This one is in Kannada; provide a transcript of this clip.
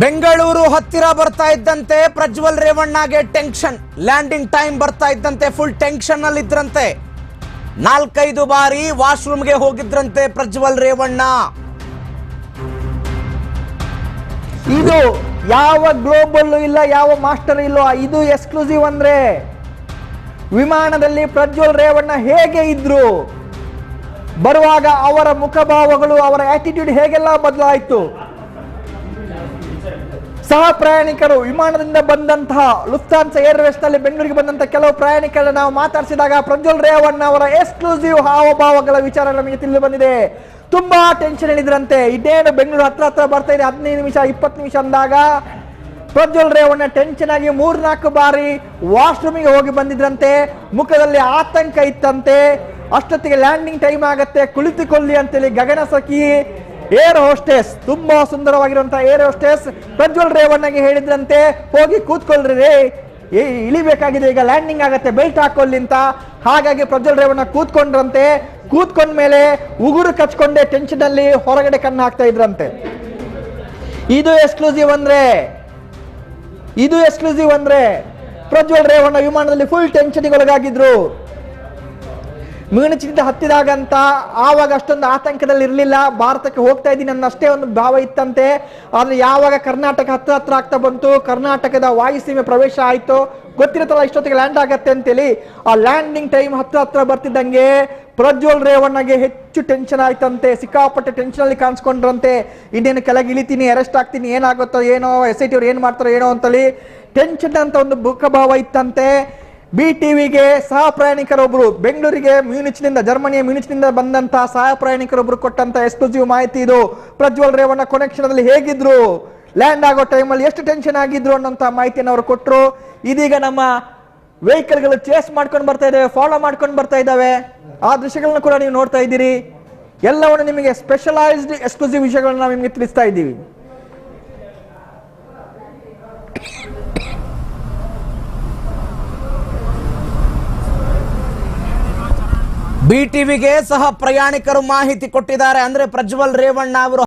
ಬೆಂಗಳೂರು ಹತ್ತಿರ ಬರ್ತಾ ಇದ್ದಂತೆ ಪ್ರಜ್ವಲ್ ರೇವಣ್ಣಗೆ ಟೆನ್ಷನ್. ಲ್ಯಾಂಡಿಂಗ್ ಟೈಮ್ ಬರ್ತಾ ಇದ್ದಂತೆ ಫುಲ್ ಟೆನ್ಷನ್ ಅಲ್ಲಿ ಇದ್ರಂತೆ. ನಾಲ್ಕೈದು ಬಾರಿ ವಾಶ್ರೂಮ್ಗೆ ಹೋಗಿದ್ರಂತೆ ಪ್ರಜ್ವಲ್ ರೇವಣ್ಣ. ಇದು ಯಾವ ಗ್ಲೋಬಲ್ ಇಲ್ಲ, ಯಾವ ಮಾಸ್ಟರ್ ಇಲ್ಲ, ಇದು ಎಕ್ಸ್ಕ್ಲೂಸಿವ್ ಅಂದ್ರೆ ವಿಮಾನದಲ್ಲಿ ಪ್ರಜ್ವಲ್ ರೇವಣ್ಣ ಹೇಗೆ ಇದ್ರು? ಬರುವಾಗ ಅವರ ಮುಖಭಾವಗಳು, ಅವರ ಆಟಿಟ್ಯೂಡ್ ಹೇಗೆಲ್ಲ ಬದಲಾಯಿತು? ಸಹ ಪ್ರಯಾಣಿಕರು ವಿಮಾನದಿಂದ ಬಂದಂತಹ ಲುಫ್ತಾನ್ಸ ಏರ್ವೇಸ್ನಲ್ಲಿ ಬೆಂಗಳೂರಿಗೆ ಬಂದಂತಹ ಕೆಲವು ಪ್ರಯಾಣಿಕರನ್ನ ನಾವು ಮಾತಾಡಿಸಿದಾಗ ಪ್ರಜ್ವಲ್ ರೇವಣ್ಣ ಅವರ ಎಕ್ಸ್ಕ್ಲೂಸಿವ್ ಹಾವಭಾವಗಳ ವಿಚಾರ ನಮಗೆ ತಿಳಿದು ಬಂದಿದೆ. ತುಂಬಾ ಟೆನ್ಷನ್ ಹೇಳಿದ್ರಂತೆ. ಇದೇನು ಬೆಂಗಳೂರು ಹತ್ರ ಹತ್ರ ಬರ್ತಾ ಇದೆ. ಹದಿನೈದು ನಿಮಿಷ, ಇಪ್ಪತ್ತು ನಿಮಿಷ ಅಂದಾಗ ಪ್ರಜ್ವಲ್ ರೇವಣ್ಣ ಟೆನ್ಷನ್ ಆಗಿ ಮೂರ್ನಾಲ್ಕು ಬಾರಿ ವಾಶ್ರೂಮಿಗೆ ಹೋಗಿ ಬಂದಿದ್ರಂತೆ. ಮುಖದಲ್ಲಿ ಆತಂಕ ಇತ್ತಂತೆ. ಅಷ್ಟೊತ್ತಿಗೆ ಲ್ಯಾಂಡಿಂಗ್ ಟೈಮ್ ಆಗತ್ತೆ. ಕುಳಿತುಕೊಳ್ಳಿ ಅಂತೇಳಿ ಗಗನ ಸಖಿ ಏರ್ ಹೋಸ್ಟೆಸ್, ತುಂಬಾ ಸುಂದರವಾಗಿರುವಂತಹ ಏರ್ ಹೋಸ್ಟೆಸ್. ಪ್ರಜ್ವಲ್ ರೇವಣ್ಣಗೆ ಹೇಳಿದ್ರಂತೆ, ಹೋಗಿ ಕೂತ್ಕೊಳ್ರಿ ರೀ. ಇಳಿಬೇಕಾಗಿದೆ, ಈಗ ಲ್ಯಾಂಡಿಂಗ್ ಆಗತ್ತೆ ಬೆಲ್ಟ್ ಹಾಕೊಳ್ಳಿ ಅಂತ ಹಾಗಾಗಿ ಪ್ರಜ್ವಲ್ ರೇವಣ್ಣ ಕೂತ್ಕೊಂಡ್ರಂತೆ. ಕೂತ್ಕೊಂಡ ಮೇಲೆ ಉಗುರು ಕಚ್ಕೊಂಡೆ ಟೆನ್ಷನ್ ಅಲ್ಲಿ ಹೊರಗಡೆ ಕಣ್ಣು ಹಾಕ್ತಾ ಇದ್ರಂತೆ. ಇದು ಎಕ್ಸ್ಕ್ಲೂಸಿವ್ ಅಂದ್ರೆ, ಇದು ಎಕ್ಸ್ಕ್ಲೂಸಿವ್ ಅಂದ್ರೆ ಪ್ರಜ್ವಲ್ ರೇವಣ್ಣ ವಿಮಾನದಲ್ಲಿ ಫುಲ್ ಟೆನ್ಷನ್ಗೆ ಒಳಗಾಗಿದ್ರು. ಮಿಣಚಿನಿಂದ ಹತ್ತಿದಾಗಂತ ಆವಾಗ ಅಷ್ಟೊಂದು ಆತಂಕದಲ್ಲಿ ಇರಲಿಲ್ಲ ಭಾರತಕ್ಕೆ ಹೋಗ್ತಾ ಇದ್ದೀನಿ ನನ್ನ ಅಷ್ಟೇ ಒಂದು ಭಾವ ಇತ್ತಂತೆ. ಆದ್ರೆ ಯಾವಾಗ ಕರ್ನಾಟಕ ಹತ್ರ ಹತ್ರ ಆಗ್ತಾ ಬಂತು, ಕರ್ನಾಟಕದ ವಾಯುಸೀಮೆ ಪ್ರವೇಶ ಆಯಿತು, ಗೊತ್ತಿರತ್ತಲ್ಲ ಇಷ್ಟೊತ್ತಿಗೆ ಲ್ಯಾಂಡ್ ಆಗತ್ತೆ ಅಂತೇಳಿ. ಆ ಲ್ಯಾಂಡಿಂಗ್ ಟೈಮ್ ಹತ್ರ ಹತ್ರ ಬರ್ತಿದ್ದಂಗೆ ಪ್ರಜ್ವಲ್ ರೇವಣ್ಣಗೆ ಹೆಚ್ಚು ಟೆನ್ಷನ್ ಆಯ್ತಂತೆ. ಸಿಕ್ಕಾಪಟ್ಟೆ ಟೆನ್ಷನ್ ಅಲ್ಲಿ ಕಾಣಿಸ್ಕೊಂಡ್ರಂತೆ. ಇನ್ನೇನು ಕೆಳಗೆ ಇಳಿತೀನಿ ಅರೆಸ್ಟ್ ಆಗ್ತೀನಿ, ಏನಾಗುತ್ತೋ ಏನೋ ಎಸ್ ಐ ಟಿ ಅವ್ರು ಏನ್ ಮಾಡ್ತಾರೋ ಏನೋ ಅಂತೇಳಿ ಟೆನ್ಷನ್ ಅಂತ ಒಂದು ಮುಖಭಾವ ಇತ್ತಂತೆ. ಬಿ ಟಿವಿಗೆ ಸಹ ಪ್ರಯಾಣಿಕರೊಬ್ಬರು ಬೆಂಗಳೂರಿಗೆ ಮ್ಯೂನಿಚ್ನಿಂದ, ಜರ್ಮನಿಯ ಮ್ಯೂನಿಚ್ನಿಂದ ಬಂದಂತಹ ಸಹ ಪ್ರಯಾಣಿಕರೊಬ್ಬರು ಕೊಟ್ಟಂತ ಎಕ್ಸ್ಕ್ಲೂಸಿವ್ ಮಾಹಿತಿ ಇದು. ಪ್ರಜ್ವಲ್ ರೇವಣ್ಣ ಕೊನೆಕ್ಷನ್ ಹೇಗಿದ್ರು? ಲ್ಯಾಂಡ್ ಆಗೋ ಟೈಮಲ್ಲಿ ಎಷ್ಟು ಟೆನ್ಷನ್ ಆಗಿದ್ರು ಅನ್ನೋಂತ ಮಾಹಿತಿಯನ್ನು ಅವರು ಕೊಟ್ಟರು ಇದೀಗ ನಮ್ಮ ವೆಹಿಕಲ್ಗಳು ಚೇಸ್ ಮಾಡ್ಕೊಂಡು ಬರ್ತಾ ಇದ್ದಾವೆ ಫಾಲೋ ಮಾಡ್ಕೊಂಡು ಬರ್ತಾ ಇದ್ದಾವೆ ಆ ದೃಶ್ಯಗಳನ್ನ ಕೂಡ ನೀವು ನೋಡ್ತಾ ಇದ್ದೀರಿ. ಎಲ್ಲವನ್ನು ನಿಮಗೆ ಸ್ಪೆಷಲೈಸ್ಡ್ ಎಕ್ಸ್ಕ್ಲೂಸಿವ್ ವಿಷಯಗಳನ್ನ ನಿಮಗೆ ತಿಳಿಸ್ತಾ ಇದ್ದೀವಿ. ಬಿ ಟಿವಿಗೆ ಸಹ ಪ್ರಯಾಣಿಕರು ಮಾಹಿತಿ ಕೊಟ್ಟಿದ್ದಾರೆ. ಅಂದ್ರೆ ಪ್ರಜ್ವಲ್ ರೇವಣ್ಣ ಅವರು